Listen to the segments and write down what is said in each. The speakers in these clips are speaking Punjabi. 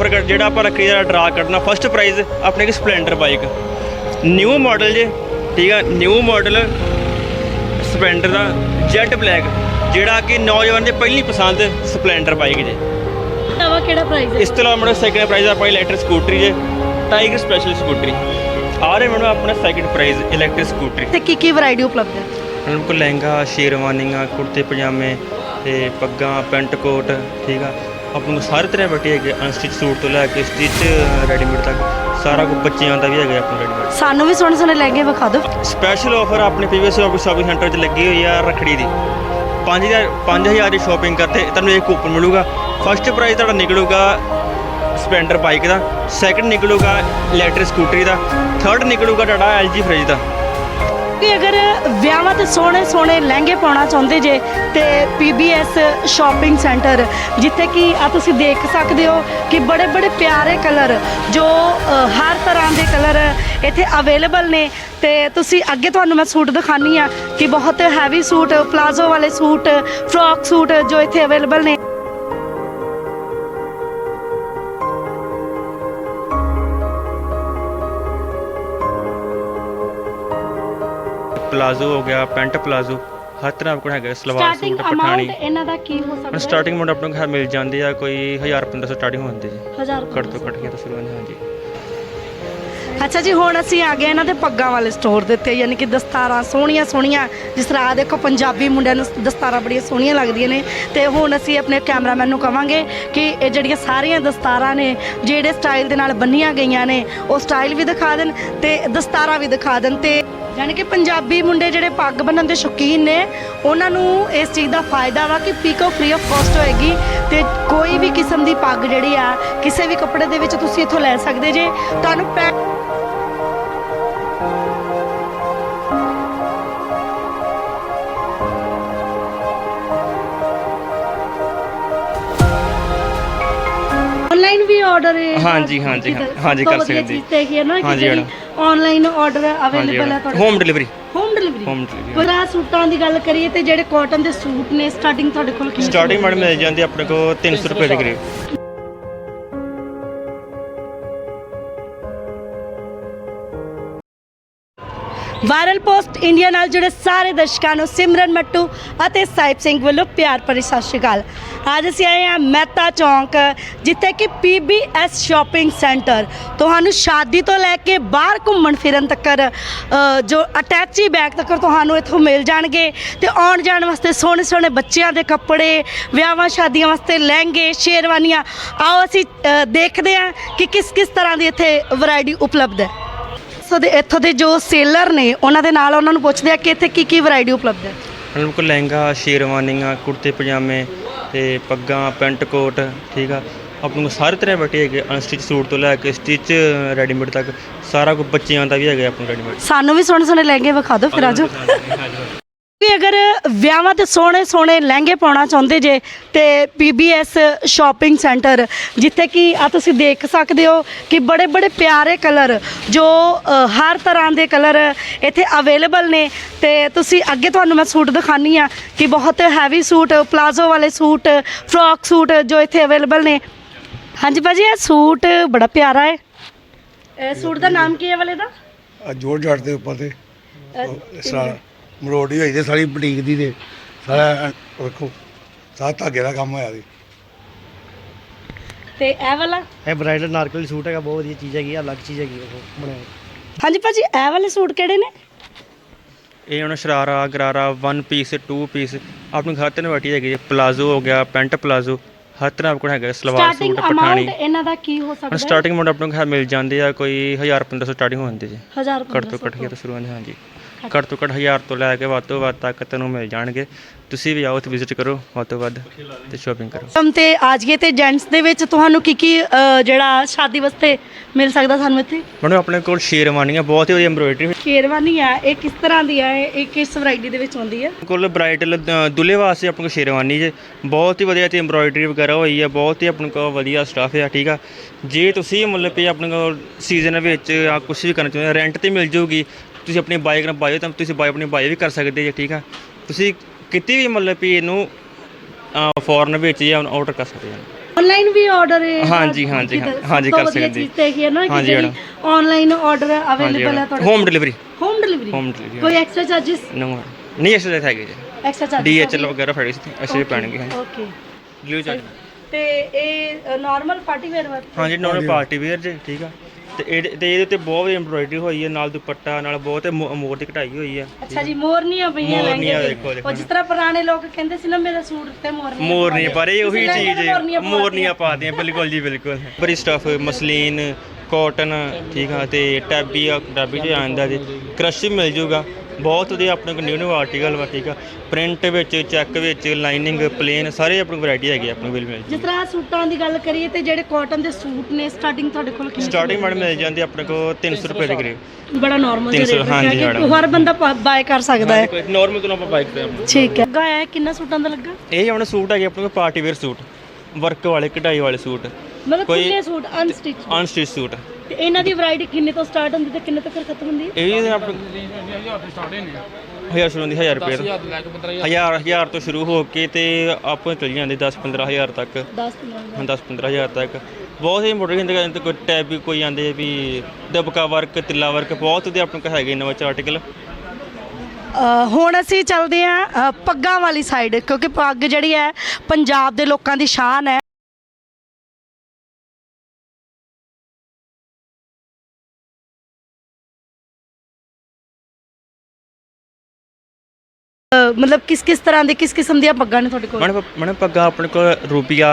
ਆਫਰ ਕਰ ਜਿਹੜਾ ਆਪਾਂ ਰੱਖੀ ਦਾ ਡਰਾ ਕੱਢਣਾ ਫਸਟ ਪ੍ਰਾਈਜ਼ ਆਪਣੇ ਕੀ ਸਪਲੈਂਡਰ ਬਾਈਕ ਨਿਊ ਮਾਡਲ ਜੇ ਠੀਕ ਆ ਨਿਊ ਮਾਡਲ ਸਪਲੈਂਡਰ ਦਾ ਜੈਟ ਬਲੈਕ ਜਿਹੜਾ ਕਿ ਨੌਜਵਾਨ ਦੇ ਪਹਿਲੀ ਪਸੰਦ ਸਪਲੈਂਡਰ ਬਾਈਕ ਜੇ। ਨਵਾਂ ਕਿਹੜਾ ਪ੍ਰਾਈਸ ਹੈ? ਇਸ ਤੋਂ ਇਲਾਵਾ ਮੇਰਾ ਸੈਕਿੰਡ ਪ੍ਰਾਈਜ਼ ਆਪਾਂ ਇਲੈਕਟ੍ਰਿਕ ਸਕੂਟਰੀ ਜੇ ਟਾਈਗਰ ਸਪੈਸ਼ਲ ਸਕੂਟਰੀ ਆ ਰਹੇ ਮੈਨੂੰ ਆਪਣਾ ਸੈਕਿੰਡ ਪ੍ਰਾਈਜ਼ ਇਲੈਕਟ੍ਰਿਕ ਸਕੂਟਰੀ ਤੇ ਕੀ ਕੀ ਵੈਰਾਈਟੀ ਉਪਲਬਧ ਹੈ? ਉਹਨਾਂ ਕੋਲ ਲਹਿੰਗਾ ਸ਼ੇਰਵਾਨੀਆਂ ਕੁੜਤੇ ਪਜਾਮੇ ਤੇ ਪੱਗਾਂ ਪੈਂਟ ਕੋਟ ਠੀਕ ਆ। ਆਪਾਂ ਨੂੰ ਸਾਰੇ ਤਰ੍ਹਾਂ ਬੈਠੇ ਹੈਗੇ ਅਨਸਟਿਚ ਸੂਟ ਤੋਂ ਲੈ ਕੇ ਸਟਿਚ ਰੈਡੀਮੇਡ ਤੱਕ ਸਾਰਾ ਕੁਝ ਬੱਚਿਆਂ ਦਾ ਵੀ ਹੈਗਾ ਆਪਣਾ ਰੈਡੀਮੇਡ ਸਾਨੂੰ ਵੀ ਸੋਹਣੇ ਸੋਹਣੇ ਲਹਿੰਗੇ ਵਿਖਾ ਦਿਓ। ਸਪੈਸ਼ਲ ਆਫਰ ਆਪਣੇ ਪੀਵੀਐਸ ਸ਼ਾਪਿੰਗ ਸੈਂਟਰ 'ਚ ਲੱਗੀ ਹੋਈ ਆ ਰਖੜੀ ਦੀ। 5000 5000 ਦੀ ਸ਼ਾਪਿੰਗ ਕਰਤੇ ਤੁਹਾਨੂੰ ਇੱਕ ਕੂਪਨ ਮਿਲੂਗਾ। ਫਸਟ ਪ੍ਰਾਈਜ਼ ਤੁਹਾਡਾ ਨਿਕਲੂਗਾ ਸਪਲੈਂਡਰ ਬਾਈਕ ਦਾ ਸੈਕੰਡ ਨਿਕਲੂਗਾ ਇਲੈਕਟ੍ਰਿਕ ਸਕੂਟਰੀ ਦਾ ਥਰਡ ਨਿਕਲੂਗਾ ਤੁਹਾਡਾ ਐਲਜੀ ਫ੍ਰਿਜ ਦਾ। ਕਿ ਅਗਰ ਵਿਆਹਾਂ ਤੇ ਸੋਹਣੇ ਸੋਹਣੇ ਲਹਿੰਗੇ ਪਾਉਣਾ ਚਾਹੁੰਦੇ ਜੇ ਤੇ ਪੀਬੀਐਸ ਸ਼ਾਪਿੰਗ ਸੈਂਟਰ ਜਿੱਥੇ ਕਿ ਆ ਤੁਸੀਂ ਦੇਖ ਸਕਦੇ ਹੋ ਕਿ ਬੜੇ ਬੜੇ ਪਿਆਰੇ ਕਲਰ ਜੋ ਅ, ਹਰ ਤਰ੍ਹਾਂ ਦੇ ਕਲਰ ਇੱਥੇ ਅਵੇਲੇਬਲ ਨੇ। ਤੇ ਤੁਸੀਂ ਅੱਗੇ ਤੁਹਾਨੂੰ ਮੈਂ ਸੂਟ ਦਿਖਾਨੀ ਆ ਕਿ ਬਹੁਤ ਹੈਵੀ ਸੂਟ ਪਲਾਜ਼ੋ ਵਾਲੇ ਸੂਟ ਫਰੋਕ ਸੂਟ ਜੋ ਇੱਥੇ ਅਵੇਲੇਬਲ ਨੇ। ਪਲਾਜ਼ੋ ਹੋ ਗਿਆ ਪੈਂਟ ਪਲਾਜ਼ੋ ਹਰ ਤਰ੍ਹਾਂ ਕੋਲ ਹੈਗਾ salwar starting suit amount Pathani. ਇਹਨਾਂ ਦਾ ਕੀ ਹੋ ਸਕਦਾ ਹੁਣ ਸਟਾਰਟਿੰਗ ਮੋਡ ਆਪਣੇ ਕੋਲ ਮਿਲ ਜਾਂਦੀ ਆ ਕੋਈ 1000 1500 ਸਟਾਰਟਿੰਗ ਹੁੰਦੀ ਜੀ। 1000 ਘੱਟ ਤੋਂ ਘੱਟ ਗਿਆ ਤਾਂ ਸ਼ੁਰੂ ਹੁੰਦੀ ਹਾਂਜੀ। ਅੱਛਾ ਜੀ ਹੁਣ ਅਸੀਂ ਆ ਗਏ ਇਹਨਾਂ ਦੇ ਪੱਗਾਂ ਵਾਲੇ ਸਟੋਰ ਦੇ ਉੱਤੇ ਯਾਨੀ ਕਿ ਦਸਤਾਰਾਂ ਸੋਹਣੀਆਂ ਸੋਹਣੀਆਂ ਜਿਸ ਤਰ੍ਹਾਂ ਆਹ ਦੇਖੋ ਪੰਜਾਬੀ ਮੁੰਡਿਆਂ ਨੂੰ ਦਸਤਾਰਾਂ ਬੜੀਆਂ ਸੋਹਣੀਆਂ ਲੱਗਦੀਆਂ ਨੇ। ਤੇ ਹੁਣ ਅਸੀਂ ਆਪਣੇ ਕੈਮਰਾਮੈਨ ਨੂੰ ਕਵਾਂਗੇ ਕਿ ਇਹ ਜਿਹੜੀਆਂ ਸਾਰੀਆਂ ਦਸਤਾਰਾਂ ਨੇ ਜਿਹੜੇ ਸਟਾਈਲ ਦੇ ਨਾਲ ਬੰਨੀਆਂ ਗਈਆਂ ਨੇ ਉਹ ਸਟਾਈਲ ਵੀ ਦਿਖਾ ਦੇਣ ਤੇ ਦਸਤਾਰਾਂ ਵੀ ਦਿਖਾ ਦੇਣ ਤੇ ਯਾਨੀ ਕਿ ਪੰਜਾਬੀ ਮੁੰਡੇ ਜਿਹੜੇ ਪੱਗ ਬੰਨਣ ਦੇ ਸ਼ੌਕੀਨ ਨੇ, ਉਹਨਾਂ ਨੂੰ ਇਸ ਚੀਜ਼ ਦਾ ਫਾਇਦਾ ਵਾ ਕਿ ਪੀਕੋ ਫ੍ਰੀ ਆਫ ਕਾਸਟ ਹੋਏਗੀ ਤੇ ਕੋਈ ਵੀ ਕਿਸਮ ਦੀ ਪੱਗ ਜਿਹੜੀ ਆ, ਕਿਸੇ ਵੀ ਕੱਪੜੇ ਦੇ ਵਿੱਚ ਤੁਸੀਂ ਇੱਥੋਂ ਲੈ ਸਕਦੇ ਜੇ। ਤੁਹਾਨੂੰ ਆਰਡਰ ਹੈ ਹਾਂਜੀ, ਹਾਂਜੀ, ਹਾਂ- ਹਾਂਜੀ, ਕਰ ਸਕਦੇ ਚੀਜ਼ ਤੇ ਕੀ ਹੈ ਨਾ ਕਿ ਹਾਂਜੀ, ਆਨਲਾਈਨ ਆਰਡਰ ਅਵੇਲੇਬਲ ਹੈ ਤੁਹਾਡੇ home delivery home delivery delivery, ਪਰ ਆਹ ਸੂਟਾਂ ਦੀ ਗੱਲ ਕਰੀਏ ਤੇ ਜਿਹੜੇ ਕਾਟਨ ਦੇ ਸੂਟ ਨੇ ਸਟਾਰਟਿੰਗ ਤੁਹਾਡੇ ਕੋਲ ਕੀ ਸਟਾਰਟਿੰਗ ਮੈਡਮ ਮਿਲ ਜਾਂਦੀ ਆਪਣੇ ਕੋਲ 300 ਰੁਪਏ ਦੇ ਕਰੀਬ। ਵਾਇਰਲ ਪੋਸਟ ਇੰਡੀਆ ਨਾਲ ਜੁੜੇ ਸਾਰੇ ਦਰਸ਼ਕਾਂ ਨੂੰ ਸਿਮਰਨ ਮੱਟੂ ਅਤੇ ਸਾਹਿਬ ਸਿੰਘ ਵੱਲੋਂ ਪਿਆਰ ਭਰੀ ਸਤਿ ਸ਼੍ਰੀ ਅਕਾਲ। ਅੱਜ ਅਸੀਂ ਆਏ ਹਾਂ ਮਹਿਤਾ ਚੌਂਕ, ਜਿੱਥੇ ਕਿ ਪੀਬੀਐਸ ਸ਼ਾਪਿੰਗ ਸੈਂਟਰ ਤੁਹਾਨੂੰ ਸ਼ਾਦੀ ਤੋਂ ਲੈ ਕੇ ਬਾਹਰ ਘੁੰਮਣ ਫਿਰਨ ਤੱਕ ਜੋ ਅਟੈਚੀ ਬੈਗ ਤੱਕ ਤੁਹਾਨੂੰ ਇੱਥੋਂ ਮਿਲ ਜਾਣਗੇ ਤੇ ਆਉਣ ਜਾਣ ਵਾਸਤੇ ਸੋਹਣੇ ਸੋਹਣੇ ਬੱਚਿਆਂ ਦੇ ਕੱਪੜੇ, ਵਿਆਹਾਂ ਸ਼ਾਦੀਆਂ ਵਾਸਤੇ ਲਹਿੰਗੇ, ਸ਼ੇਰਵਾਨੀਆਂ, ਆਓ ਅਸੀਂ ਦੇਖਦੇ ਹਾਂ ਕਿ ਕਿਸ ਕਿਸ ਤਰ੍ਹਾਂ ਦੀ ਇੱਥੇ ਵੈਰਾਈਟੀ ਉਪਲਬਧ ਹੈ। ਸੋ ਦੇ ਇੱਥੋਂ ਦੇ ਜੋ ਸੇਲਰ ਨੇ ਉਹਨਾਂ ਦੇ ਨਾਲ ਉਹਨਾਂ ਨੂੰ ਪੁੱਛਦੇ ਆ ਕਿ ਇੱਥੇ ਕੀ ਕੀ ਵੈਰਾਈਟੀ ਉਪਲਬਧ ਹੈ? ਉਹਨਾਂ ਕੋਲ ਲਹਿੰਗਾ ਸ਼ੇਰਵਾਨੀਆਂ ਕੁੜਤੇ ਪਜਾਮੇ ਤੇ ਪੱਗਾਂ ਪੈਂਟ ਕੋਟ ਠੀਕ ਆ। ਆਪਾਂ ਨੂੰ ਸਾਰੇ ਤਰ੍ਹਾਂ ਬੈਠੇ ਹੈਗੇ ਅਨਸਟਿਚ ਸੂਟ ਤੋਂ ਲੈ ਕੇ ਸਟਿਚ ਰੈਡੀਮੇਡ ਤੱਕ ਸਾਰਾ ਕੁਝ ਬੱਚਿਆਂ ਦਾ ਵੀ ਹੈਗਾ ਆਪਣਾ ਰੈਡੀਮੇਡ ਸਾਨੂੰ ਵੀ ਸੋਹਣੇ ਸੋਹਣੇ ਲਹਿੰਗੇ ਵਿਖਾ ਦਿਓ ਫਿਰ ਆਜੋ ਵੀ ਅਗਰ ਵਿਆਹਾਂ ਤੇ ਸੋਹਣੇ ਸੋਹਣੇ ਲਹਿੰਗੇ ਪਾਉਣਾ ਚਾਹੁੰਦੇ ਜੇ ਤੇ ਪੀਬੀਐਸ ਸ਼ਾਪਿੰਗ ਸੈਂਟਰ ਜਿੱਥੇ ਕਿ ਆ ਤੁਸੀਂ ਦੇਖ ਸਕਦੇ ਹੋ ਕਿ ਬੜੇ ਬੜੇ ਪਿਆਰੇ ਕਲਰ ਜੋ ਅ, ਹਰ ਤਰ੍ਹਾਂ ਦੇ ਕਲਰ ਇੱਥੇ ਅਵੇਲੇਬਲ ਨੇ। ਤੇ ਤੁਸੀਂ ਅੱਗੇ ਤੁਹਾਨੂੰ ਮੈਂ ਸੂਟ ਦਿਖਾਨੀ ਆ ਕਿ ਬਹੁਤ ਹੈਵੀ ਸੂਟ ਪਲਾਜ਼ੋ ਵਾਲੇ ਸੂਟ ਫਰੋਕ ਸੂਟ ਜੋ ਇੱਥੇ ਅਵੇਲੇਬਲ ਨੇ। ਹਾਂਜੀ ਭਾਜੀ ਇਹ ਸੂਟ ਬੜਾ ਪਿਆਰਾ ਹੈ। ਇਹ ਸੂਟ ਦਾ ਨਾਮ ਕੀ ਹੈ ਵਾਲੇ ਦਾ? ਆ ਜੋੜ ਜੜ ਦੇ ਉੱਪਰ ਤੇ। ਸਾਰਾ। ਮਰੋੜੀ ਹੋਈ ਤੇ ਸਾਰੀ ਬੁਟੀਕ ਦੀ ਤੇ ਸਾਰਾ ਵੇਖੋ ਸਾਰਾ ਧਾਗੇ ਦਾ ਕੰਮ ਹੋਇਆ ਜੀ ਤੇ ਇਹ ਵਾਲਾ? ਇਹ ਬ੍ਰਾਈਡਲ ਨਾਰਕਲ ਸੂਟ ਹੈਗਾ ਬਹੁਤ ਵਧੀਆ ਚੀਜ਼ ਹੈਗੀ ਆ, ਅਲੱਗ ਚੀਜ਼ ਹੈਗੀ ਉਹ ਬਣਾਇਆ ਹਾਂਜੀ ਭਾਜੀ ਇਹ ਵਾਲੇ ਸੂਟ ਕਿਹੜੇ ਨੇ? ਇਹ ਹੁਣ ਸ਼ਰਾਰਾ ਗਰਾਰਾ 1 ਪੀਸ 2 ਪੀਸ ਆਪਣੀ ਹਰ ਤਰ੍ਹਾਂ ਬੈਠੀ ਹੈਗੀ। ਪਲਾਜ਼ੋ ਹੋ ਗਿਆ ਪੈਂਟ ਪਲਾਜ਼ੋ ਹਰ ਤਰ੍ਹਾਂ ਕੋਲ ਹੈਗਾ salwar starting suit amount Pathani. ਇਹਨਾਂ ਦਾ ਕੀ ਹੋ ਹੁਣ ਸਕਦਾ ਹੈ? ਸਟਾਰਟਿੰਗ ਮੋਡ ਆਪਣੇ ਕੋਲ ਮਿਲ ਜਾਂਦੀ ਆ ਕੋਈ 1000 1500 ਸਟਾਰਟਿੰਗ ਹੁੰਦੀ ਜੀ। 1000 ਘੱਟ ਤੋਂ ਘੱਟ ਗਿਆ ਤਾਂ ਸ਼ੁਰੂ ਹੁੰਦੀ ਹਾਂਜੀ। ਘੱਟ ਤੋਂ ਘੱਟ 1000 ਤੋਂ ਲੈ ਕੇ ਵੱਧ ਤੋਂ ਵੱਧ ਤੱਕ ਤੈਨੂੰ ਮਿਲ ਜਾਣਗੇ। ਤੁਸੀਂ ਵੀ ਆਓ ਇੱਥੇ ਵਿਜ਼ਿਟ ਕਰੋ ਵੱਧ ਤੋਂ ਵੱਧ ਤੇ ਸ਼ਾਪਿੰਗ ਕਰੋ। ਹਮ ਤੇ ਆਜਗੇ ਤੇ ਜੈਂਟਸ ਦੇ ਵਿੱਚ ਤੁਹਾਨੂੰ ਕੀ ਕੀ ਅ, ਜਿਹੜਾ ਸ਼ਾਦੀ ਵਾਸਤੇ ਮਿਲ ਸਕਦਾ ਸਾਨੂੰ ਇੱਥੇ? ਮੈਨੂੰ ਆਪਣੇ ਕੋਲ ਸ਼ੇਰਵਾਨੀਆਂ ਬਹੁਤ ਹੀ ਵਧੀਆ ਐਮਬ੍ਰੋਇਡਰੀ ਸ਼ੇਰਵਾਨੀ ਆ ਇਹ ਕਿਸ ਤਰ੍ਹਾਂ ਦੀ ਆ? ਇਹ ਇਹ ਕਿਸ ਵੈਰਾਈਟੀ ਦੇ ਵਿੱਚ ਆਉਂਦੀ ਹੈ ਕੋਲ ਬ੍ਰਾਈਡਲ ਦੁੱਲੇ ਵਾਸਤੇ ਆਪਣੇ ਕੋਲ ਸ਼ੇਰਵਾਨੀ ਜੇ। ਬਹੁਤ ਹੀ ਵਧੀਆ ਤੇ ਐਮਬ੍ਰੋਇਡਰੀ ਵਗੈਰਾ ਹੋਈ ਹੈ ਬਹੁਤ ਹੀ ਆਪਣੇ ਕੋਲ ਵਧੀਆ ਸਟਾਫ ਹੈ ਠੀਕ ਆ। ਜੇ ਤੁਸੀਂ ਮਤਲਬ ਕਿ ਆਪਣੇ ਕੋਲ ਸੀਜ਼ਨ ਵਿੱਚ ਆ ਕੁਝ ਵੀ ਕਰਨਾ ਚਾਹੁੰਦੇ ਰੈਂਟ ਤੇ ਮਿਲ ਜਾਊਗੀ। ਤੁਸੀਂ ਆਪਣੀ ਬਾਈਕ ਨਾਲ ਬਾਇਓ ਤਾਂ ਤੁਸੀਂ ਬਾਈ ਆਪਣੀ ਬਾਇਓ ਵੀ ਕਰ ਸਕਦੇ ਜੇ ਠੀਕ ਆ? ਤੁਸੀਂ ਕਿਤੇ ਵੀ ਮਤਲਬ ਵੀ ਇਹਨੂੰ ਫੋਰਨ ਵਿੱਚ ਜਾਂ ਆਰਡਰ ਕਰ ਸਕਦੇ ਹੋ। ਆਨਲਾਈਨ ਵੀ ਆਰਡਰ ਹਾਂਜੀ ਹਾਂਜੀ ਹਾਂਜੀ ਕਰ ਸਕਦੇ ਹਾਂ ਹਾਂਜੀ ਮੈਡਮ ਆਨਲਾਈਨ ਆਰਡਰ ਅਵੇਲੇਬਲ ਹੈ ਤੁਹਾਡੇ home delivery home delivery home delivery ਕੋਈ ਐਕਸਟਰਾ ਚਾਰजेस ਨੋ ਨਹੀਂ ਐਕਸਟਰਾ ਚਾਰਜ ਹੈਗੇ ਜੀ। ਐਕਸਟਰਾ ਚਾਰਜ ਡੀਐਚਐਲ ਵਗੈਰਾ ਫੜੇ ਸੀ ਅਸੀਂ ਪੈਣਗੇ ਹਾਂਜੀ। ਓਕੇ ਡਿਲੀਵਰੀ ਚਾਰਜ ਤੇ ਇਹ ਨਾਰਮਲ ਪਾਰਟੀ ਵੇਅਰ ਵਾਸਤੇ? ਹਾਂਜੀ ਨਾਰਮਲ ਪਾਰਟੀ ਵੇਅਰ ਜੀ ਠੀਕ ਆ। ਤੇ ਇਹਦੇ ਤੇ ਇਹਦੇ ਉੱਤੇ ਬਹੁਤ ਐਮਬ੍ਰੋਇਡਰੀ ਹੋਈ ਹੈ ਨਾਲ ਦੁਪੱਟਾ ਨਾਲ ਬਹੁਤ ਮੋ- ਮੋਰ ਦੀ ਕਢਾਈ ਹੋਈ ਹੈ। ਅੱਛਾ ਜੀ ਮੋਰਨੀਆਂ ਪਈਆਂ ਮੋਰਨੀਆਂ ਲਹਿੰਗੇ ਦੇਖੋ, ਤੇ। ਦੇਖੋ ਉਹ ਜਿਸ ਤਰ੍ਹਾਂ ਪੁਰਾਣੇ ਲੋਕ ਕਹਿੰਦੇ ਸੀ ਨਾ ਮੇਰਾ ਸੂਟ ਤੇ ਮੋਰਨੀਆਂ ਮੋਰ ਨਹੀਂ ਪਰ ਇਹ ਉਹੀ ਤੁਸੀਂ ਲਹਿੰਗੇ ਚੀਜ਼ ਤੇ ਹੈ ਮੋਰਨੀਆਂ ਪਾ ਮੋਰਨੀਆਂ ਪਾਦੀਆਂ ਬਿਲਕੁਲ ਜੀ ਬਿਲਕੁਲ। ਬੜੀ ਸਟਫ ਮਸਲੀਨ ਕਾਟਨ ਠੀਕ ਆ ਤੇ ਟੈਬੀ ਆ ਟੈਬੀ ਚ ਆਂਦਾ ਜੀ ਕ੍ਰਸ਼ ਮਿਲ ਜੂਗਾ। ਬਹੁਤ ਵਧੀਆ ਆਪਣੇ ਕੋਲ ਨਿਊ ਨਿਊ ਆਰਟੀਕਲ ਵਾ ਠੀਕ ਆ। ਪ੍ਰਿੰਟ ਵਿੱਚ ਚੈੱਕ ਵਿੱਚ ਲਾਈਨਿੰਗ ਪਲੇਨ ਸਾਰੇ ਆਪਣੇ ਵੈਰਾਈਟੀ ਹੈਗੀ ਆ ਆਪਣੇ ਕੋਲ ਮਿਲ ਜਿਸ ਤਰ੍ਹਾਂ ਸੂਟਾਂ ਦੀ ਗੱਲ ਕਰੀਏ ਤੇ ਜਿਹੜੇ ਕਾਟਨ ਦੇ ਸੂਟ ਨੇ ਸਟਾਰਟਿੰਗ ਤੁਹਾਡੇ ਕੋਲ ਕਿੰਨੀ ਸਟਾਰਟਿੰਗ ਮੈਡਮ ਮਿਲ ਜਾਂਦੀ ਆਪਣੇ ਕੋਲ 300 ਰੁਪਏ ਦੇ ਕਰੀਬ। ਬੜਾ ਨਾਰਮਲ ਜਿਹਾ 300 ਰੇਟ ਹੈ ਕਿ। ਹਰ ਬੰਦਾ ਬਾਏ ਕਰ ਸਕਦਾ ਹੈ। ਨਾਰਮਲ ਤੋਂ ਆਪਾਂ ਬਾਈਕ ਤੇ ਠੀਕ ਹੈ। ਹੈ ਕਿੰਨਾ ਸੂਟਾਂ ਦਾ ਲੱਗਾ? ਇਹ ਆਪਣੇ ਸੂਟ ਹੈਗੇ ਆਪਣੇ ਕੋਲ ਪਾਰਟੀ ਵੇਅਰ ਸੂਟ ਵਰਕ ਵਾਲੇ ਕਢਾਈ ਵਾਲੇ ਸੂਟ। ਮਤਲਬ ਕੋਈ- ਕਿੰਨੇ ਸੂਟ ਅਨਸਟਿਚ ਅਨਸਟਿਚ ਸੂਟ। ਤੇ ਇਹਨਾਂ ਦੀ ਵੈਰਾਈਟੀ ਕਿੰਨੇ ਤੋਂ ਸਟਾਰਟ ਹੁੰਦੀ ਤੇ ਕਿੰਨੇ ਤੱਕ ਖਤਮ ਹੁੰਦੀ? ਹੈ ਇਹ ਵੀ ਆਪਣੇ ਹਜ਼ਾਰ ਸ਼ੁਰੂ ਹੁੰਦੀ 1000 ਰੁਪਏ ਤੋਂ। ਹਜ਼ਾਰ ਹਜ਼ਾਰ। ਤੋਂ ਸ਼ੁਰੂ ਹੋ ਕੇ ਤੇ ਆਪਾਂ ਚਲ ਜਾਂਦੇ 10 15000 ਤੱਕ। 10 15 ਹਾਂ 10 15000 ਤੱਕ। ਬਹੁਤ ਹੀ ਮੋਡਲ ਹੁੰਦੇ ਕਹਿੰਦੇ ਕੋਈ ਟੈਬ ਵੀ ਕੋਈ ਆਂਦੇ ਵੀ ਦਬਕਾ ਵਰਕ ਤਿੱਲਾ ਵਰਕ ਬਹੁਤ ਉਹਦੇ ਆਪਣੇ ਕੋਲ ਹੈਗੇ ਨਵਾਂ ਆਰਟੀਕਲ ਅ, ਹੁਣ ਅਸੀਂ ਚੱਲਦੇ ਹਾਂ ਪੱਗਾਂ ਵਾਲੀ ਸਾਈਡ ਕਿਉਂਕਿ ਪੱਗ ਜਿਹੜੀ ਹੈ ਪੰਜਾਬ ਦੇ ਲੋਕਾਂ ਦੀ ਸ਼ਾਨ ਹੈ। ਮਤਲਬ ਕਿਸ ਕਿਸ ਤਰ੍ਹਾਂ ਦੇ ਕਿਸ ਕਿਸਮ ਦੀਆਂ ਪੱਗਾਂ ਨੇ ਤੁਹਾਡੇ ਕੋਲ? ਮਣ ਮਣ ਪੱਗਾ ਆਪਣੇ ਕੋਲ ਰੂਪੀਆ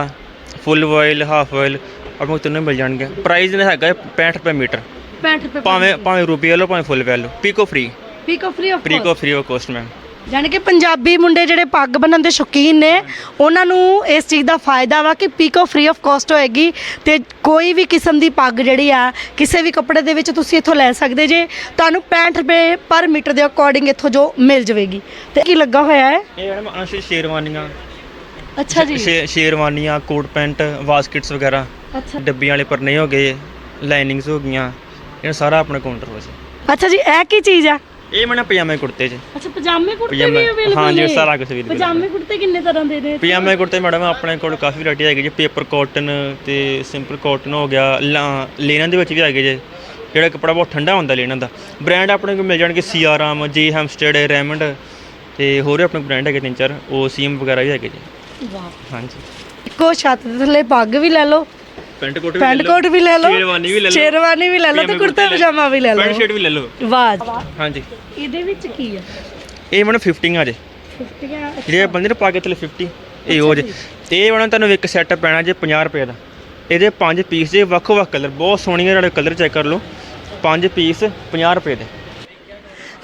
ਫੁੱਲ ਵਾਇਲ ਹਾਫ ਵਾਇਲ ਆਪਣੇ ਕੋਲ ਤਿੰਨੇ ਮਿਲ ਜਾਣਗੇ। ਪ੍ਰਾਈਸ ਇਹਦਾ ਹੈਗਾ 65 ਰੁਪਏ ਮੀਟਰ। 65 ਰੁਪਏ ਭਾਵੇਂ ਭਾਵੇਂ ਰੂਪੀਆ ਲਓ ਭਾਵੇਂ ਫੁੱਲ ਵਾਇਲ ਲਓ pico free pico free of pico free of cost ma'am ਯਾਨੀ ਕਿ ਪੰਜਾਬੀ ਮੁੰਡੇ ਜਿਹੜੇ ਪੱਗ ਬੰਨਣ ਦੇ ਸ਼ੌਕੀਨ ਨੇ ਉਹਨਾਂ ਨੂੰ ਇਸ ਚੀਜ਼ ਦਾ ਫਾਇਦਾ ਵਾ ਕਿ ਪੀਕੋ ਫ੍ਰੀ ਆਫ ਕਾਸਟ ਹੋਏਗੀ ਤੇ ਕੋਈ ਵੀ ਕਿਸਮ ਦੀ ਪੱਗ ਜਿਹੜੀ ਆ ਕਿਸੇ ਵੀ ਕੱਪੜੇ ਦੇ ਵਿੱਚ ਤੁਸੀਂ ਇੱਥੋਂ ਲੈ ਸਕਦੇ ਜੇ ਤੁਹਾਨੂੰ 65 ਰੁਪਏ ਪਰ ਮੀਟਰ ਦੇ ਅਕੋਰਡਿੰਗ ਇੱਥੋਂ ਜੋ ਮਿਲ ਜਾਵੇਗੀ। ਤੇ ਕੀ ਲੱਗਾ ਹੋਇਆ ਹੈ? ਇਹ ਮੈਡਮ ਅੰਸ਼ ਸ਼ੇਰਵਾਨੀਆਂ। ਅੱਛਾ ਜੀ। ਸ਼ੇ- ਸ਼ੇਰਵਾਨੀਆਂ ਕੋਟ ਪੈਂਟ ਵਾਸਕਿਟਸ ਵਗੈਰਾ। ਅੱਛਾ। ਡੱਬੀਆਂ ਵਾਲੇ ਪਰਨੇ ਹੋ ਗਏ ਲਾਈਨਿੰਗਸ ਹੋ ਗਈਆਂ ਇਹ ਸਾਰਾ ਆਪਣੇ ਕਾਊਂਟਰ ਵਿੱਚ। ਅੱਛਾ ਜੀ ਇਹ ਕੀ ਚੀਜ਼ ਆ? ਇਹ ਮੈਡਮ ਪਜਾਮੇ ਕੁੜਤੇ 'ਚ। ਅੱਛਾ ਪਜਾਮੇ ਕੁੜਤੇ ਵੀ ਅਵੇਲੇਬਲ ਹਾਂਜੀ, ਨੇ। ਸਾਰਾ ਕੁਛ available ਪਜਾਮੇ ਕੁੜਤੇ ਕਿੰਨੇ ਤਰ੍ਹਾਂ ਦੇ ਨੇ ਪਜਾਮੇ ਕੁੜਤੇ ਮੈਡਮ ਆਪਣੇ ਕੋਲ ਕਾਫੀ ਵੈਰਾਈਟੀ ਹੈਗੀ ਜੀ। ਪੇਪਰ ਕਾਟਨ ਤੇ ਸਿੰਪਲ ਕਾਟਨ ਹੋ ਗਿਆ। ਲੇਨਨ ਦੇ ਵਿੱਚ ਵੀ ਹੈਗੇ ਜੇ। ਜਿਹੜਾ ਕੱਪੜਾ ਬਹੁਤ ਠੰਡਾ ਹੁੰਦਾ ਲੇਨਨ ਦਾ। ਬ੍ਰਾਂਡ ਆਪਣੇ ਕੋਲ ਮਿਲ ਜਾਣਗੇ ਸੀਆਰਾਮ ਜੀ ਹੈਮਸਟਰਡ ਰੈਮੰਡ ਤੇ ਹੋਰ ਵੀ ਆਪਣੇ ਬ੍ਰਾਂਡ ਹੈਗੇ ਤਿੰਨ ਚਾਰ। ਉਹ ਸੀਐਮ ਵਗੈਰਾ ਵੀ ਹੈਗੇ ਜੀ। ਵਾਹ। ਹਾਂਜੀ। ਇੱਕੋ ਛੱਤ ਦੇ ਥੱਲੇ ਪੱਗ ਵੀ ਲੈ ਲਓ। ਪੈਂਟ ਕੋਟ ਵੀ ਪੈਂਟ ਕੋਟ ਵੀ ਲੈ ਲਓ। ਸ਼ੇਰਵਾਨੀ ਵੀ ਲੈ ਲਓ। ਸ਼ੇਰਵਾਨੀ ਵੀ ਲੈ ਲਓ ਤੇ ਲੈ- ਪਜਾਮਾ ਵੀ ਲੈ ਪੈਂਟ ਲਓ ਸ਼ਰਟ ਵੀ ਲੈ ਲਓ। ਵਾਹ ਹਾਂਜੀ। ਇਹਦੇ ਵਿੱਚ ਕੀ ਆ? ਇਹ ਮੈਡਮ 15 ਆ ਜੇ। 50 ਆ ਜਿਹੜੇ ਬੰਦੇ ਨੇ ਪਾ ਕੇ ਥੱਲੇ 50 ਇਹ ਹੋ ਜੇ। ਤੇ ਇਹ ਮੈਡਮ ਤੁਹਾਨੂੰ ਇੱਕ ਸੈੱਟ ਪੈਣਾ ਜੇ 50 ਰੁਪਏ ਦਾ। ਇਹਦੇ ਪੰਜ ਪੀਸ ਜੇ ਵੱਖੋ ਵੱਖ ਕਲਰ ਬਹੁਤ ਸੋਹਣੀਆਂ ਜਿਹੜੇ ਕਲਰ ਚੈੱਕ ਕਰ ਲਓ। ਪੰਜ ਪੀਸ 50 ਰੁਪਏ ਦੇ।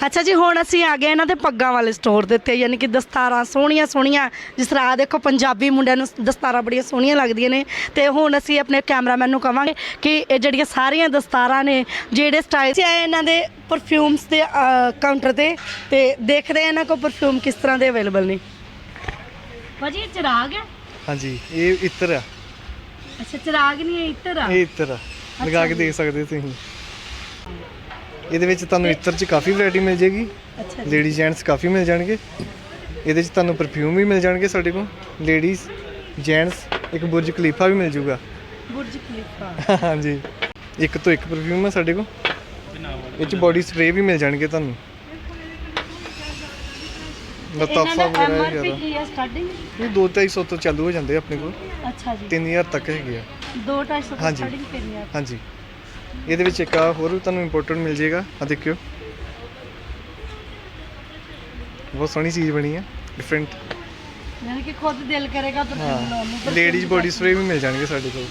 ਅੱਛਾ ਜੀ ਹੁਣ ਅਸੀਂ ਆ ਗਏ ਇਹਨਾਂ ਦੇ ਪੱਗਾਂ ਵਾਲੇ ਸਟੋਰ ਦੇ ਉੱਤੇ ਯਾਨੀ ਕਿ ਦਸਤਾਰਾਂ ਸੋਹਣੀਆਂ ਸੋਹਣੀਆਂ। ਜਿਸ ਤਰ੍ਹਾਂ ਆਹ ਦੇਖੋ ਪੰਜਾਬੀ ਮੁੰਡਿਆਂ ਨੂੰ ਦਸਤਾਰਾਂ ਬੜੀਆਂ ਸੋਹਣੀਆਂ ਲੱਗਦੀਆਂ ਨੇ। ਤੇ ਹੁਣ ਅਸੀਂ ਆਪਣੇ ਕੈਮਰਾਮੈਨ ਨੂੰ ਕਵਾਂਗੇ ਕਿ ਇਹ ਜਿਹੜੀਆਂ ਸਾਰੀਆਂ ਦਸਤਾਰਾਂ ਨੇ ਜਿਹੜੇ ਸਟਾਈਲ ਆਏ ਇਹਨਾਂ ਦੇ ਪਰਫਿਊਮਸ ਦੇ ਕਾਊਂਟਰ ਤੇ ਤੇ ਦੇਖਦੇ ਆ ਇਹਨਾਂ ਕੋਲ ਪਰਫਿਊਮ ਕਿਸ ਤਰ੍ਹਾਂ ਦੇ ਅਵੇਲੇਬਲ ਨੇ। ਭਾਜੀ ਇਹ ਚਿਰਾਗ ਹੈ? ਹਾਂਜੀ ਇਹ ਇੱਤਰ ਆ। ਅੱਛਾ ਚਿਰਾਗ ਨਹੀਂ ਹੈ ਇੱਤਰ ਆ? ਇਹ ਇੱਤਰ ਆ। ਲਗਾ ਕੇ ਦੇਖ ਸਕਦੇ ਤੁਸੀਂ। ਇਹਦੇ ਵਿੱਚ ਤੁਹਾਨੂੰ ਇੱਤਰ 'ਚ ਕਾਫੀ ਵੈਰਾਈਟੀ ਮਿਲ ਜੇਗੀ ਅੱਛਾ ਜੀ। ਲੇਡੀਜ਼ ਜੈਂਟਸ ਕਾਫੀ ਮਿਲ ਜਾਣਗੇ। ਇਹਦੇ 'ਚ ਤੁਹਾਨੂੰ ਪਰਫਿਊਮ ਵੀ ਮਿਲ ਜਾਣਗੇ ਸਾਡੇ ਕੋਲ। ਲੇਡੀਜ਼ ਜੈਂਟਸ ਇੱਕ ਬੁਰਜ ਖਲੀਫਾ ਵੀ ਮਿਲ ਜੂਗਾ। Burj Khalifa. ਹਾਂਜੀ। ਇੱਕ ਤੋਂ ਇੱਕ ਪਰਫਿਊਮ ਹੈ ਸਾਡੇ ਕੋਲ। ਇਹ 'ਚ ਬੋਡੀ ਸਪਰੇ ਵੀ ਮਿਲ ਜਾਣਗੇ ਤੁਹਾਨੂੰ। ਲਤਾਫਾ ਵਗੈਰਾ ਜ਼ਿਆਦਾ। ਇਹ 2-250 ਤੋਂ ਚਾਲੂ ਹੋ ਜਾਂਦੇ ਆਪਣੇ ਕੋਲ। ਅੱਛਾ ਜੀ। 3000 ਤੱਕ ਹੈਗੇ ਆ। 2-250 ਤੋਂ ਹਾਂਜੀ। ਸਟਾਰਟਿੰਗ ਕਰਨੀ ਆ ਹਾਂਜੀ। ਇਹਦੇ ਵਿੱਚ ਇੱਕ ਆ ਹੋਰ ਵੀ ਤੁਹਾਨੂੰ ਇੰਪੋਰਟੈਂਟ ਮਿਲ ਜਾਏਗਾ। ਆ ਦੇਖਿਓ। ਬਹੁਤ ਸੋਹਣੀ ਚੀਜ਼ ਬਣੀ ਹੈ ਡਿਫਰੈਂਟ ਯਾਨੀ ਕਿ ਖੁਦ ਦਿਲ ਕਰੇਗਾ ਤਾਂ ਹਾਂ ਲਾਉਣ ਨੂੰ ਲੇਡੀਜ਼ ਬੋਡੀ ਸਪਰੇ ਵੀ ਮਿਲ ਜਾਣਗੇ ਸਾਡੇ ਕੋਲ।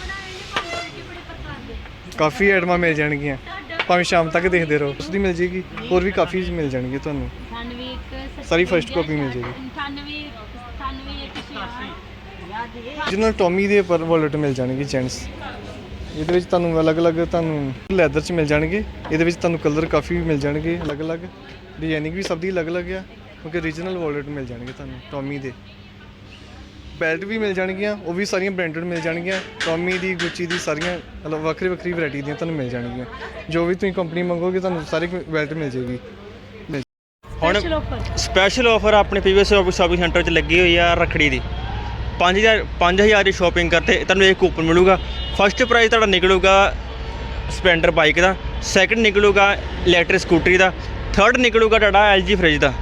ਕਾਫੀ ਐਡਮਾਂ ਮਿਲ ਜਾਣਗੀਆਂ। ਭਾਵੇਂ ਸ਼ਾਮ ਤੱਕ ਦੇਖਦੇ ਰਹੋ। ਉਸ ਦੀ ਮਿਲ ਜੇਗੀ ਹੋਰ ਵੀ ਕਾਫੀ ਮਿਲ ਜਾਣਗੇ ਤੁਹਾਨੂੰ। ਸਾਰੀ ਫਰਸਟ ਕਾਪੀ ਮਿਲ ਜੇਗੀ ਜਿਹਨਾਂ ਟੋਮੀ ਦੇ ਪਰ ਵਾਲਟ ਮਿਲ ਜਾਣਗੇ ਜੈਂਟਸ ਇਹਦੇ ਵਿੱਚ ਤੁਹਾਨੂੰ ਅਲੱਗ-ਅਲੱਗ ਤੁਹਾਨੂੰ ਲੈਦਰ ਚ ਮਿਲ ਜਾਣਗੇ। ਇਹਦੇ ਵਿੱਚ ਤੁਹਾਨੂੰ ਕਲਰ ਕਾਫੀ ਮਿਲ ਜਾਣਗੇ ਅਲੱਗ-ਅਲੱਗ। ਡਿਜ਼ਾਈਨਿੰਗ ਵੀ ਸਭ ਦੀ ਅਲੱਗ-ਅਲੱਗ ਆ ਕਿਉਂਕਿ ਰੀਜਨਲ ਵਾਲਟ ਮਿਲ ਜਾਣਗੇ ਤੁਹਾਨੂੰ ਟੋਮੀ ਦੇ। ਬੈਲਟ ਵੀ ਮਿਲ ਜਾਣਗੀਆਂ ਉਹ ਵੀ ਸਾਰੀਆਂ ਬ੍ਰਾਂਡਡ ਮਿਲ ਜਾਣਗੀਆਂ। ਟੋਮੀ ਦੀ ਗੁੱਚੀ ਦੀ ਸਾਰੀਆਂ ਮਤਲਬ ਵੱਖਰੀ ਵੱਖਰੀ ਵੈਰਾਈਟੀ ਦੀਆਂ ਤੁਹਾਨੂੰ ਮਿਲ ਜਾਣਗੀਆਂ। ਜੋ ਵੀ ਤੁਸੀਂ ਕੰਪਨੀ ਮੰਗੋਗੇ ਤੁਹਾਨੂੰ ਸਾਰੀ ਬੈਲਟ ਮਿਲ ਜੇਗੀ ਹੁਣ। ਸਪੈਸ਼ਲ ਆਫਰ ਆਪਣੇ ਪੀਵੀਐਸ ਆਫਿਸ ਸ਼ਾਪਿੰਗ ਸੈਂਟਰ 'ਚ ਲੱਗੀ ਹੋਈ ਆ ਰਖੜੀ ਦੀ। 5000 5000 ਦੀ ਸ਼ਾਪਿੰਗ ਕਰਤੇ ਤੁਹਾਨੂੰ ਇਹ ਕੂਪਨ ਮਿਲੂਗਾ। ਫਸਟ ਪ੍ਰਾਈਜ਼ ਤੁਹਾਡਾ ਨਿਕਲੂਗਾ ਸਪਲੈਂਡਰ ਬਾਈਕ ਦਾ ਸੈਕੰਡ ਨਿਕਲੂਗਾ ਇਲੈਕਟ੍ਰਿਕ ਸਕੂਟਰੀ ਦਾ ਥਰਡ ਨਿਕਲੂਗਾ ਤੁਹਾਡਾ LG ਫ੍ਰਿਜ ਦਾ।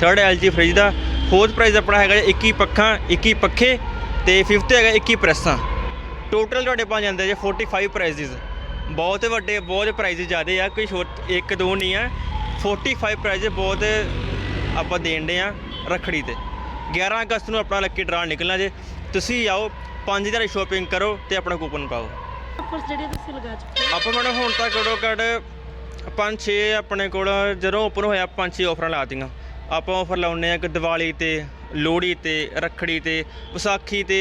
ਥਰਡ LG ਫ੍ਰਿਜ ਦਾ ਫੋਰਥ ਪ੍ਰਾਈਜ਼ ਆਪਣਾ ਹੈਗਾ ਜੀ 21 ਪੱਖਾਂ 21 ਪੱਖੇ ਤੇ ਫਿਫਥ ਹੈਗਾ 21 ਪ੍ਰੈਸਾਂ। ਟੋਟਲ ਤੁਹਾਡੇ ਪਾ ਜਾਂਦੇ ਜੇ 45 ਪ੍ਰਾਈਜ਼ਸ ਬਹੁਤ ਵੱਡੇ, ਬਹੁਤ ਪ੍ਰਾਈਜ਼ ਜ਼ਿਆਦੇ ਆ, ਕੋਈ ਛੋਟ, ਇੱਕ ਦੋ ਨਹੀਂ ਆ। 45 ਪ੍ਰਾਈਜ਼ ਬਹੁਤ ਆਪਾਂ ਦੇਣ ਦੇ ਆ ਰਖੜੀ ਤੇ। 11 ਅਗਸਤ ਨੂੰ ਆਪਣਾ ਲੱਕੀ ਡਰਾ ਨਿਕਲਣਾ ਜੇ। ਤੁਸੀਂ ਆਓ 5000 ਦੀ ਸ਼ਾਪਿੰਗ ਕਰੋ ਤੇ ਆਪਣਾ ਕੂਪਨ ਪਾਓ। ਆਫਰਸ ਜਿਹੜੇ ਤੁਸੀਂ ਲਗਾ ਚੁੱਕੇ ਆਪਾਂ ਮੈਡਮ ਹੁਣ ਤੱਕ ਘੱਟੋ ਘੱਟ ਪੰਜ ਛੇ ਆਪਣੇ ਕੋਲ ਜਦੋਂ ਓਪਨ ਹੋਇਆ ਪੰਜ ਛੇ ਆਫਰਾਂ ਲਾਤੀਆਂ ਆਪਾਂ ਆਫਰ ਲਾਉਨੇ ਆ ਕਿ ਦੀਵਾਲੀ ਤੇ ਲੋਹੜੀ ਤੇ ਰੱਖੜੀ ਤੇ ਵਿਸਾਖੀ ਤੇ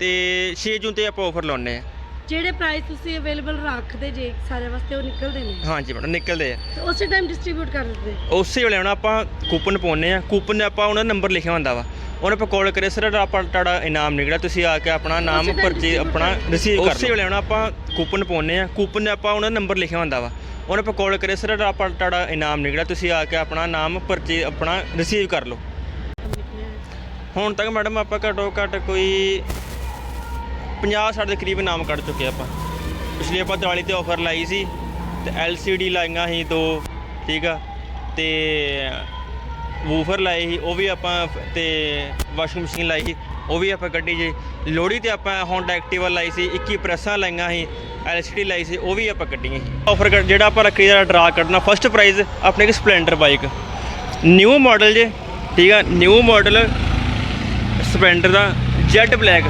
ਤੇ 6 ਜੂਨ ਤੇ ਆਪਾਂ ਆਫਰ ਲਾਉਨੇ ਆ ਜਿਹੜੇ ਪ੍ਰਾਈਸ ਤੁਸੀਂ ਅਵੇਲੇਬਲ ਰੱਖਦੇ ਜੇ ਸਾਰੇ ਵਾਸਤੇ ਉਹ ਨਿਕਲਦੇ ਨੇ? ਹਾਂਜੀ ਮੈਡਮ ਨਿਕਲਦੇ ਆ। ਤੇ ਉਸੇ ਟਾਈਮ ਡਿਸਟ੍ਰੀਬਿਊਟ ਕਰ ਦਿੰਦੇ? ਉਸੇ ਵੇਲੇ ਹੁਣ ਆਪਾਂ ਕੂਪਨ ਪਾਉਨੇ ਆ। ਕੂਪਨ ਦੇ ਆਪਾਂ ਉਹਨਾਂ ਨੰਬਰ ਲਿਖਿਆ ਹੁੰਦਾ ਵਾ। ਉਹਨੇ ਆਪਾਂ ਕਾਲ ਕਰੇ ਸਰ ਆਪਾਂ ਤੁਹਾਡਾ ਇਨਾਮ ਨਿਕਲਿਆ ਤੁਸੀਂ ਆ ਕੇ ਆਪਣਾ ਨਾਮ ਪਰਚੀ ਆਪਣਾ ਰਿਸੀਵ ਕਰ ਉਸੇ ਵੇਲੇ ਹੁਣ ਆਪਾਂ ਕੂਪਨ ਪਾਉਨੇ ਆ। ਕੂਪਨ ਦੇ ਆਪਾਂ ਉਹਨਾਂ ਨੰਬਰ ਲਿਖਿਆ ਹੁੰਦਾ ਵਾ। ਉਹਨੇ ਆਪਾਂ ਕਾਲ ਕਰੇ ਸਰ ਆਪਾਂ ਤੁਹਾਡਾ ਇਨਾਮ ਨਿਕਲਿਆ ਤੁਸੀਂ ਆ ਕੇ ਆਪਣਾ ਨਾਮ ਪਰਚੀ ਆਪਣਾ ਰਿਸੀਵ ਕਰ ਲਓ। ਹੁਣ ਤੱਕ ਮੈਡਮ ਆਪਾਂ ਘੱਟੋ ਘੱਟ ਕੋਈ 50 60 ਦੇ ਕਰੀਬ ਇਨਾਮ ਕੱਢ ਚੁੱਕੇ ਆਪਾਂ। ਪਿਛਲੀ ਆਪਾਂ ਦਿਵਾਲੀ ਤੇ ਆਫਰ ਲਾਈ ਸੀ, ਤੇ LCD ਲਾਈਆਂ ਸੀ ਦੋ, ਠੀਕ ਆ, ਤੇ ਵੂਫਰ ਲਾਏ ਸੀ, ਉਹ ਵੀ ਆਪਾਂ ਫ- ਤੇ ਵਾਸ਼ਿੰਗ ਮਸ਼ੀਨ ਲਾਈ ਸੀ, ਉਹ ਵੀ ਆਪਾਂ ਕੱਢੀ ਜੀ। ਲੋਹੜੀ ਤੇ ਆਪਾਂ Honda Activa ਲਾਈ ਸੀ 21 ਪ੍ਰੈਸਾਂ ਲਾਈਆਂ ਸੀ LCD ਲਾਈ ਸੀ, ਉਹ ਵੀ ਆਪਾਂ ਕੱਢੀਆਂ ਸੀ। ਆਫਰ ਜਿਹੜਾ ਆਪਾਂ ਰੱਖੀ ਦਾ ਡਰਾ ਕੱਢਣਾ ਫਸਟ ਪ੍ਰਾਈਜ਼ ਆਪਣੇ ਇੱਕ ਸਪਲੈਂਡਰ ਬਾਈਕ ਨਿਊ ਮਾਡਲ ਜੇ, ਠੀਕ ਆ ਨਿਊ ਮਾਡਲ ਸਪਲੈਂਡਰ ਦਾ ਜੈਟ ਬਲੈਕ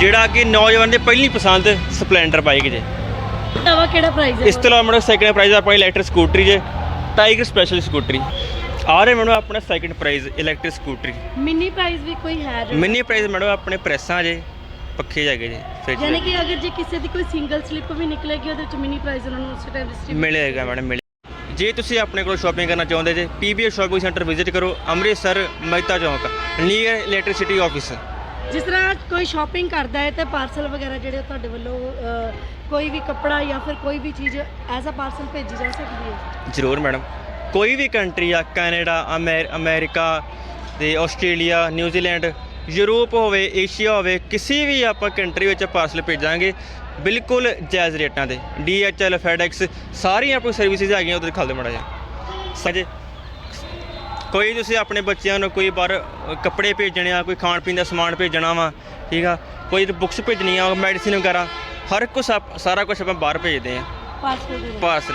ਜਿਹੜਾ ਕਿ ਨੌਜਵਾਨ ਦੇ ਪਹਿਲੀ ਪਸੰਦ ਸਪਲੈਂਡਰ ਬਾਈਕ ਜੇ। ਨਵਾਂ ਕਿਹੜਾ ਪ੍ਰਾਈਸ ਹੈ? ਇਸ ਤੋਂ ਇਲਾਵਾ ਮੈਨੂੰ ਸੈਕਿੰਡ ਪ੍ਰਾਈਜ਼ ਆਪਣੀ ਇਲੈਕਟ੍ਰਿਕ ਸਕੂਟਰੀ ਜੇ ਟਾਈਗਰ ਸਪੈਸ਼ਲ ਸਕੂਟਰੀ ਆ ਰਹੇ ਮੈਨੂੰ ਆਪਣਾ ਸੈਕਿੰਡ ਪ੍ਰਾਈਜ਼ ਇਲੈਕਟ੍ਰਿਕ ਸਕੂਟਰੀ ਮਿਨੀ ਪ੍ਰਾਈਸ ਵੀ ਕੋਈ ਹੈ ਜਿਹੜਾ? ਮਿਨੀ ਪ੍ਰਾਈਜ਼ ਮੈਨੂੰ ਆਪਣੇ ਪ੍ਰੈਸਾਂ ਜੇ ਪੱਖੇ ਜਾਗੇ ਜੇ ਫ੍ਰਿਜ ਯਾਨੀ ਕਿ ਅਗਰ ਜੇ ਕਿਸੇ ਦੀ ਕੋਈ ਸਿੰਗਲ ਸਲਿੱਪ ਵੀ ਨਿਕਲੇਗੀ ਉਹਦੇ ਵਿੱਚ ਮਿਨੀ ਪ੍ਰਾਈਸ ਉਹਨਾਂ ਨੂੰ ਉਸੇ ਟਾਈਮ ਡਿਸਟ੍ਰੀਬਿਊਟ ਮਿਲੇਗਾ ਮੈਡਮ ਮਿਲੇ। ਜੇ ਤੁਸੀਂ ਆਪਣੇ ਕੋਲ ਸ਼ਾਪਿੰਗ ਕਰਨਾ ਚਾਹੁੰਦੇ ਜੇ ਪੀਬੀਐਸ ਸ਼ਾਪਿੰਗ ਸੈਂਟਰ ਵਿਜ਼ਿਟ ਕਰੋ ਅੰਮ੍ਰਿਤਸਰ ਮਹਿਤਾ ਚੌਂਕ ਨੀਅਰ ਇਲੈਕਟ੍ਰਿਸਿਟੀ ਆਫਿਸ ਜਿਸ ਤਰ੍ਹਾਂ ਕੋਈ ਸ਼ਾਪਿੰਗ ਕਰਦਾ ਹੈ ਤੇ ਪਾਰਸਲ ਵਗੈਰਾ ਜਿਹੜੇ ਤੁਹਾਡੇ ਵੱਲੋਂ ਅਹ, ਕੋਈ ਵੀ ਕੱਪੜਾ ਜਾਂ ਫਿਰ ਕੋਈ ਵੀ ਚੀਜ਼ ਐਜ਼ ਅ ਪਾਰਸਲ ਭੇਜੀ ਜਾ ਸਕਦੀ ਹੈ? ਜ਼ਰੂਰ ਮੈਡਮ ਕੋਈ ਵੀ ਕੰਟਰੀ ਆ ਕੈਨੇਡਾ ਅਮੈਰ ਅਮਰੀਕਾ ਤੇ ਆਸਟ੍ਰੇਲੀਆ ਨਿਊਜ਼ੀਲੈਂਡ ਯੂਰਪ ਹੋਵੇ ਏਸ਼ੀਆ ਹੋਵੇ ਕਿਸੇ ਵੀ ਆਪਾਂ ਕੰਟਰੀ ਵਿੱਚ ਪਾਰਸਲ ਭੇਜਾਂਗੇ ਬਿਲਕੁਲ ਜਾਇਜ਼ ਰੇਟਾਂ ਤੇ। DHL FedEx ਸਾਰੀਆਂ ਆਪਣੀ ਸਰਵਿਸਿਜ਼ ਹੈਗੀਆਂ ਉਹਦੇ ਖਾ ਦਿਓ ਮਾੜਾ ਜਿਹਾ। ਸਜੇ। ਕੋਈ ਤੁਸੀਂ ਆਪਣੇ ਬੱਚਿਆਂ ਨੂੰ ਕੋਈ ਬਾਹਰ ਕੱਪੜੇ ਭੇਜਣੇ ਆ ਕੋਈ ਖਾਣ ਪੀਣ ਦਾ ਸਮਾਨ ਭੇਜਣਾ ਵਾ ਠੀਕ ਆ? ਕੋਈ ਬੁੱਕਸ ਭੇਜਣੀਆਂ ਮੈਡੀਸਿਨ ਵਗੈਰਾ ਹਰ ਕੁਝ ਸਾਰਾ ਕੁਝ ਆਪਾਂ ਬਾਹਰ ਭੇਜਦੇ ਆ। ਪਾਰਸਲ